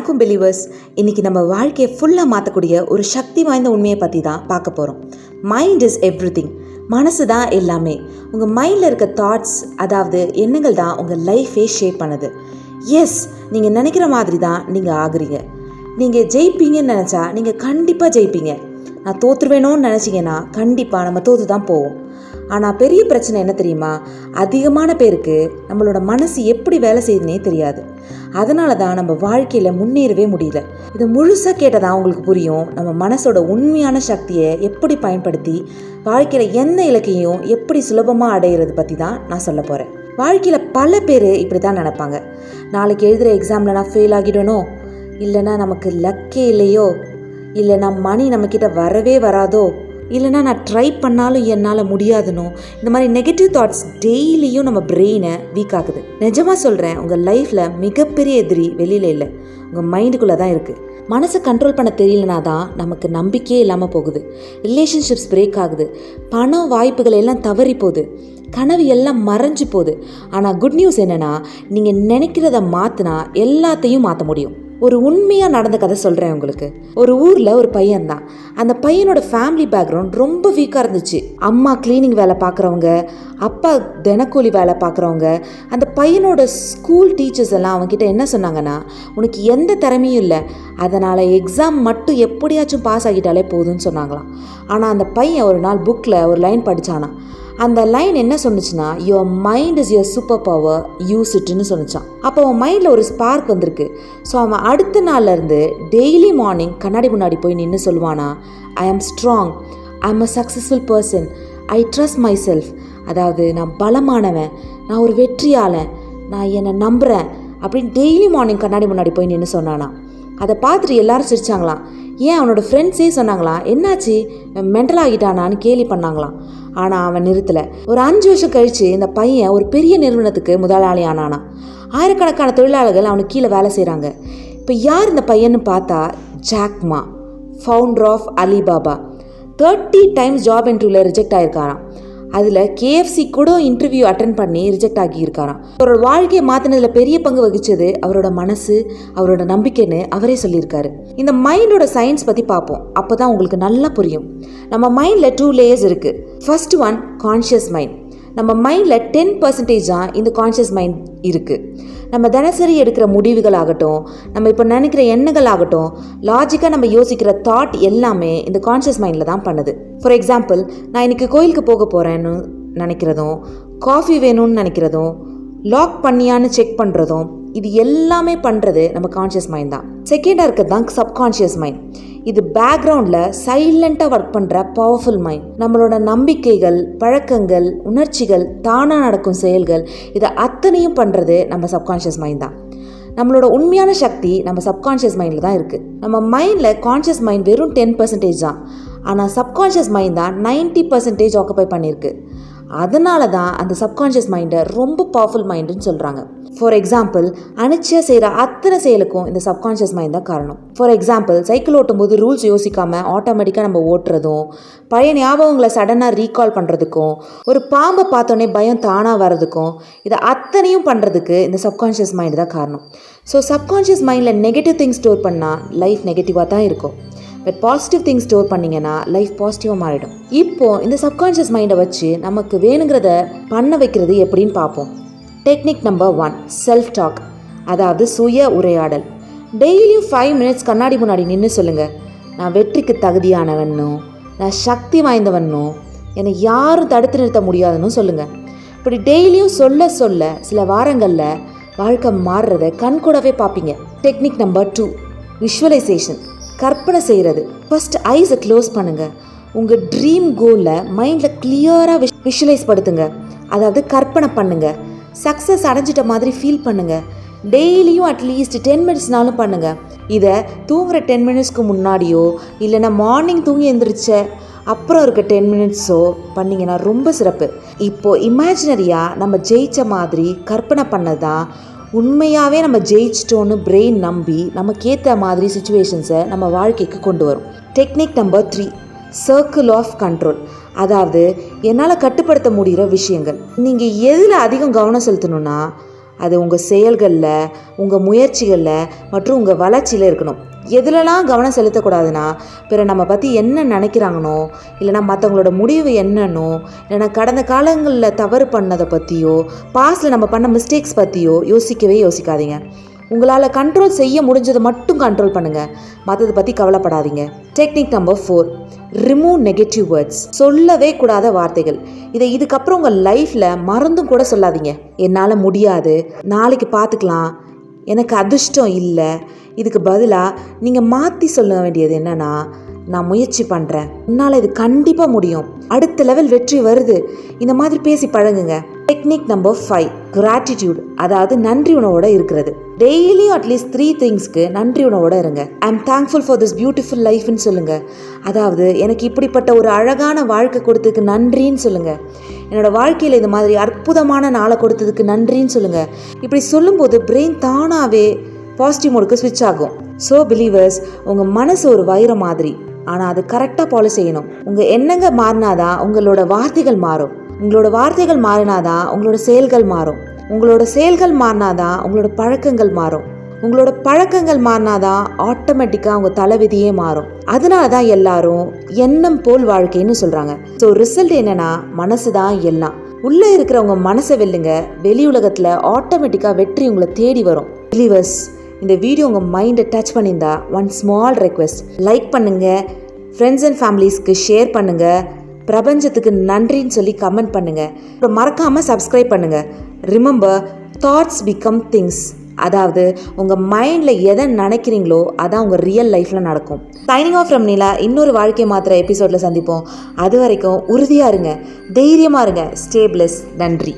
வணக்கம் பிலீவர்ஸ் இன்னைக்கு நம்ம வாழ்க்கையை ஃபுல்லாக மாற்றக்கூடிய ஒரு சக்தி வாய்ந்த உண்மையை பற்றி தான் பார்க்க போகிறோம் மைண்ட் இஸ் எவ்ரி திங் மனசு தான் எல்லாமே. உங்கள் மைண்டில் இருக்க தாட்ஸ் அதாவது எண்ணங்கள் தான் உங்கள் லைஃபே ஷேப் பண்ணுது. எஸ் நீங்கள் நினைக்கிற மாதிரி தான் நீங்கள் ஆகுறீங்க. நீங்கள் ஜெயிப்பீங்கன்னு நினச்சா நீங்கள் கண்டிப்பாக ஜெயிப்பீங்க. நான் தோற்றுவேணும்னு நினச்சிங்கன்னா கண்டிப்பாக நம்ம தோற்று தான் போவோம். ஆனால் பெரிய பிரச்சனை என்ன தெரியுமா? அதிகமான பேருக்கு நம்மளோட மனசு எப்படி வேலை செய்யுதுனே தெரியாது. அதனால தான் நம்ம வாழ்க்கையில் முன்னேறவே முடியல. இதை முழுசாக கேட்டதான் அவங்களுக்கு புரியும்? நம்ம மனசோட உண்மையான சக்தியை எப்படி பயன்படுத்தி வாழ்க்கையில் எந்த இலக்கையும் எப்படி சுலபமாக அடையிறது பற்றி தான் நான் சொல்ல போகிறேன் வாழ்க்கையில் பல பேர் இப்படி தான் நினைப்பாங்க. நாளைக்கு எழுதுகிற எக்ஸாமில் நான் ஃபெயில் ஆகிடணும் இல்லைன்னா நமக்கு லக்கே இல்லையோ? இல்லைன்னா மணி நம்மக்கிட்ட வரவே வராதோ? இல்லைனா நான் ட்ரை பண்ணாலும் என்னால் முடியாதுனோ? இந்த மாதிரி நெகட்டிவ் தாட்ஸ் டெய்லியும் நம்ம பிரெயினை வீக் ஆகுது நிஜமாக சொல்கிறேன் உங்கள் லைஃப்பில் மிகப்பெரிய எதிரி வெளியில் இல்லை. உங்கள் மைண்டுக்குள்ளே தான் இருக்குது மனசை கண்ட்ரோல் பண்ண தெரியலனா தான் நமக்கு நம்பிக்கையே இல்லாமல் போகுது. ரிலேஷன்ஷிப்ஸ் பிரேக் ஆகுது. பணம் வாய்ப்புகள் எல்லாம் தவறி போகுது. கனவு எல்லாம் மறைஞ்சு போகுது. ஆனால் குட் நியூஸ் என்னென்னா நீங்கள் நினைக்கிறத மாற்றினா எல்லாத்தையும் மாற்ற முடியும். ஒரு உண்மையாக நடந்த கதை சொல்கிறேன் உங்களுக்கு. ஒரு ஊரில் ஒரு பையன் தான் அந்த பையனோட ஃபேமிலி பேக்ரவுண்ட் ரொம்ப வீக்காக இருந்துச்சு. அம்மா க்ளீனிங் வேலை பார்க்குறவங்க அப்பா தினக்கூலி வேலை பார்க்குறவங்க அந்த பையனோட ஸ்கூல் டீச்சர்ஸ் எல்லாம் அவங்ககிட்ட என்ன சொன்னாங்கன்னா உனக்கு எந்த திறமையும் இல்லை. அதனால் எக்ஸாம் மட்டும் எப்படியாச்சும் பாஸ் ஆகிட்டாலே போதும்னு சொன்னாங்களாம். ஆனால் அந்த பையன் ஒரு நாள் புக்கில் ஒரு லைன் படித்தானா அந்த லைன் என்ன சொன்னுச்சுன்னா your mind is your super power use இட்டுன்னு சொன்னிச்சான் அப்போ அவன் மைண்டில் ஒரு ஸ்பார்க் வந்திருக்கு. ஸோ அவன் அடுத்த நாள்லேருந்து டெய்லி மார்னிங் கண்ணாடி முன்னாடி போய் நின்று சொல்லுவானா I am strong I am a successful person I trust myself அதாவது நான் பலமானவன் நான் ஒரு வெற்றியாளன் நான் என்னை நம்புகிறேன் அப்படின்னு டெய்லி மார்னிங் கண்ணாடி முன்னாடி போய் நின்று சொன்னானா அதை பார்த்துட்டு எல்லாரும் சிரிச்சாங்களாம். ஏன் அவனோட ஃப்ரெண்ட்ஸே சொன்னாங்களாம் என்னாச்சு? மென்டல் ஆகிட்டானான்னு கேலி பண்ணாங்களாம். ஆனால் அவன் நிறுத்தலை. ஒரு அஞ்சு வருஷம் கழித்து இந்த பையன் ஒரு பெரிய நிறுவனத்துக்கு முதலாளி ஆனானா ஆயிரக்கணக்கான தொழிலாளர்கள் அவனுக்கு கீழே வேலை செய்கிறாங்க இப்போ யார் இந்த பையன்னு பார்த்தா Jack Ma founder of Alibaba thirty times job இன்டர்வியூவில் ரிஜெக்ட் ஆயிருக்காராம். அதில் கேஎஃப்சி கூட இன்டர்வியூ அட்டன் பண்ணி ரிஜெக்ட் ஆகியிருக்காராம். அவரோட வாழ்க்கையை மாற்றினதில் பெரிய பங்கு வகிச்சது அவரோட மனசு அவரோட நம்பிக்கைன்னு அவரே சொல்லியிருக்காரு. இந்த மைண்டோட சயின்ஸ் பற்றி பார்ப்போம். அப்போ தான் உங்களுக்கு நல்லா புரியும். நம்ம மைண்டில் டூ லேயர்ஸ் இருக்குது ஃபர்ஸ்ட் ஒன் கான்ஷியஸ் மைண்ட் நம்ம மைண்டில் டென் பர்சன்டேஜ் தான் இந்த கான்ஷியஸ் மைண்ட் இருக்குது நம்ம தினசரி எடுக்கிற முடிவுகள் ஆகட்டும் நம்ம இப்போ நினைக்கிற எண்ணங்கள் ஆகட்டும் லாஜிக்காக நம்ம யோசிக்கிற தாட் எல்லாமே இந்த கான்ஷியஸ் மைண்டில் தான் பண்ணுது. ஃபார் எக்ஸாம்பிள் நான் இன்னைக்கு கோயிலுக்கு போக போகிறேன்னு நினைக்கிறதும் காஃபி வேணும்னு நினைக்கிறதும் லாக் பண்ணியான்னு செக் பண்ணுறதும் இது எல்லாமே பண்ணுறது நம்ம கான்ஷியஸ் மைண்ட் தான். செகண்டாக இருக்கிறது தான் சப்கான்ஷியஸ் மைண்ட் இது பேக்ரவுண்டில் சைலண்ட்டாக ஒர்க் பண்ணுற பவர்ஃபுல் மைண்ட் நம்மளோட நம்பிக்கைகள் பழக்கங்கள் உணர்ச்சிகள் தானாக நடக்கும் செயல்கள். இதை அத்தனையும் பண்ணுறது நம்ம சப்கான்ஷியஸ் மைண்ட் தான். நம்மளோட உண்மையான சக்தி நம்ம சப்கான்ஷியஸ் மைண்டில் தான் இருக்குது நம்ம மைண்டில் கான்ஷியஸ் மைண்ட் வெறும் டென் பர்சன்டேஜ் தான். ஆனால் சப்கான்ஷியஸ் மைண்ட் தான் நைன்ட்டி பர்சன்டேஜ் ஆக்குப்பை பண்ணியிருக்கு அதனால தான் அந்த சப்கான்ஷியஸ் மைண்டை ரொம்ப பவர்ஃபுல் மைண்டுன்னு சொல்கிறாங்க ஃபார் எக்ஸாம்பிள் அனிச்சையாக செய்கிற அத்தனை செயலுக்கும் இந்த சப்கான்ஷியஸ் மைண்ட் தான் காரணம். ஃபார் எக்ஸாம்பிள் சைக்கிள் ஓட்டும்போது ரூல்ஸ் யோசிக்காமல் ஆட்டோமேட்டிக்காக நம்ம ஓட்டுறதும் பழைய ஞாபகங்களை சடனாக ரீகால் பண்ணுறதுக்கும் ஒரு பாம்பை பார்த்தோன்னே பயம் தானாக வர்றதுக்கும் இதை அத்தனையும் பண்ணுறதுக்கு இந்த சப்கான்ஷியஸ் மைண்ட் தான் காரணம். ஸோ சப்கான்ஷியஸ் மைண்டில் நெகட்டிவ் திங்ஸ் ஸ்டோர் பண்ணால் லைஃப் நெகட்டிவாக தான் இருக்கும். பட் பாசிட்டிவ் திங்ஸ் ஸ்டோர் பண்ணிங்கன்னா லைஃப் பாசிட்டிவாக மாறிடும். இப்போ இந்த சப்கான்ஷியஸ் மைண்டை வச்சு நமக்கு வேணுங்கிறத பண்ண வைக்கிறது எப்படின்னு பார்ப்போம். Technique number one self talk அதாவது சுய உரையாடல். டெய்லியும் ஃபைவ் மினிட்ஸ் கண்ணாடி முன்னாடி நின்று சொல்லுங்கள் நான் வெற்றிக்கு தகுதியானவன்னும் நான் சக்தி வாய்ந்தவன்னும் என்னை யாரும் தடுத்து நிறுத்த முடியாதுன்னு சொல்லுங்கள் இப்படி டெய்லியும் சொல்ல சொல்ல சில வாரங்களில் வாழ்க்கை மாறுறத கண் கூடவே பார்ப்பீங்க. டெக்னிக் நம்பர் டூ விஷுவலைசேஷன் கற்பனை செய்கிறது ஃபர்ஸ்ட் ஐஸை க்ளோஸ் பண்ணுங்கள் உங்கள் ட்ரீம் கோலில் மைண்டில் கிளியராக விஷ் விஷுவலைஸ் படுத்துங்க. அதாவது கற்பனை பண்ணுங்கள் சக்ஸஸ் அடைஞ்சிட்ட மாதிரி ஃபீல் பண்ணுங்கள் டெய்லியும் அட்லீஸ்ட் டென் மினிட்ஸ்னாலும் பண்ணுங்கள் இதை தூங்குற டென் மினிட்ஸ்க்கு முன்னாடியோ இல்லைன்னா மார்னிங் தூங்கி எழுந்திரிச்ச அப்புறம் இருக்க டென் மினிட்ஸோ பண்ணிங்கன்னா ரொம்ப சிறப்பு. இப்போது இமேஜினரியாக நம்ம ஜெயித்த மாதிரி கற்பனை பண்ணதான் உண்மையாகவே நம்ம ஜெயிச்சிட்டோன்னு பிரெயின் நம்பி நமக்கேற்ற மாதிரி சுச்சுவேஷன்ஸை நம்ம வாழ்க்கைக்கு கொண்டு வரும். Technique number three circle of control அதாவது என்னால் கட்டுப்படுத்த முடிகிற விஷயங்கள். நீங்கள் எதில் அதிகம் கவனம் செலுத்தணும்னா அது உங்கள் செயல்களில் உங்கள் முயற்சிகளில் மற்றும் உங்கள் வளர்ச்சியில் இருக்கணும். எதுலலாம் கவனம் செலுத்தக்கூடாதுன்னா பிற நம்ம பற்றி என்ன நினைக்கிறாங்கனோ இல்லைனா மற்றவங்களோட முடிவு என்னன்னோ இல்லைனா கடந்த காலங்களில் தவறு பண்ணதை பற்றியோ பாஸ்டில் நம்ம பண்ண மிஸ்டேக்ஸ் பற்றியோ யோசிக்கவே யோசிக்காதீங்க. உங்களால் கண்ட்ரோல் செய்ய முடிஞ்சதை மட்டும் கண்ட்ரோல் பண்ணுங்கள் மற்றதை பற்றி கவலைப்படாதீங்க. Technique number four remove negative words சொல்லவே கூடாத வார்த்தைகள். இதை இதுக்கப்புறம் உங்கள் லைஃப்பில் மறந்தும் கூட சொல்லாதீங்க. என்னால் முடியாது. நாளைக்கு பார்த்துக்கலாம் எனக்கு அதிர்ஷ்டம் இல்லை. இதுக்கு பதிலாக நீங்கள் மாற்றி சொல்ல வேண்டியது என்னன்னா நான் முயற்சி பண்ணுறேன் உன்னால் இது கண்டிப்பாக முடியும். அடுத்த லெவல் வெற்றி வருது. இந்த மாதிரி பேசி பழகுங்க. டெக்னிக் நம்பர் ஃபைவ் கிராட்டிடியூட் அதாவது நன்றி உணவோட இருக்கிறது. டெய்லியும் அட்லீஸ்ட் த்ரீ திங்ஸ்க்கு நன்றி உணவோட இருங்க. I am thankful for this beautiful லைஃப்னு சொல்லுங்க. அதாவது எனக்கு இப்படிப்பட்ட ஒரு அழகான வாழ்க்கை கொடுத்ததுக்கு நன்றின்னு சொல்லுங்க. என்னோட வாழ்க்கையில் இந்த மாதிரி அற்புதமான நாளை கொடுத்ததுக்கு நன்றின்னு சொல்லுங்கள் இப்படி சொல்லும்போது பிரெயின் தானாகவே பாசிட்டிவ் மோடுக்கு ஸ்விட்ச் ஆகும். ஸோ பிலீவர்ஸ் உங்கள் மனசு ஒரு வைரம் மாதிரி. ஆனால் அது கரெக்டாக ஃபாலோ செய்யணும். உங்கள் எண்ணங்க மாறினாதான் உங்களோட வார்த்தைகள் மாறும். உங்களோட வார்த்தைகள் மாறினாதான் உங்களோட செயல்கள் மாறும். உங்களோட செயல்கள் மாறினாதான் உங்களோட பழக்கங்கள் மாறும். உங்களோட பழக்கங்கள் மாறினாதான் ஆட்டோமேட்டிக்காக உங்கள் தலைவிதியே மாறும். அதனால தான் எல்லாரும் எண்ணம் போல் வாழ்க்கைன்னு சொல்கிறாங்க ஸோ ரிசல்ட் என்னன்னா மனசு தான் எல்லாம். உள்ளே இருக்கிறவங்க மனசை வெல்லுங்க. வெளி உலகத்தில் ஆட்டோமேட்டிக்காக வெற்றி உங்களை தேடி வரும். பிலீவர்ஸ் இந்த வீடியோ உங்கள் மைண்டை டச் பண்ணியிருந்தா ஒன் ஸ்மால் ரெக்வெஸ்ட் லைக் பண்ணுங்கள் ஃப்ரெண்ட்ஸ் அண்ட் ஃபேமிலிஸ்க்கு ஷேர் பண்ணுங்கள் பிரபஞ்சத்துக்கு நன்றின்னு சொல்லி கமெண்ட் பண்ணுங்கள் அப்புறம் மறக்காமல் சப்ஸ்கிரைப் பண்ணுங்கள் ரிமெம்பர் தாட்ஸ் பிகம் திங்ஸ் அதாவது உங்கள் மைண்டில் எதை நினைக்கிறீங்களோ அதான் உங்கள் ரியல் லைஃப்பில் நடக்கும். சைனிங் ஆஃப் ஃப்ரம் நிலா இன்னொரு வாழ்க்கை மாத்திர எபிசோடில் சந்திப்போம். அது வரைக்கும் உறுதியாக இருங்க தைரியமாக இருங்க. ஸ்டேபிளஸ் நன்றி.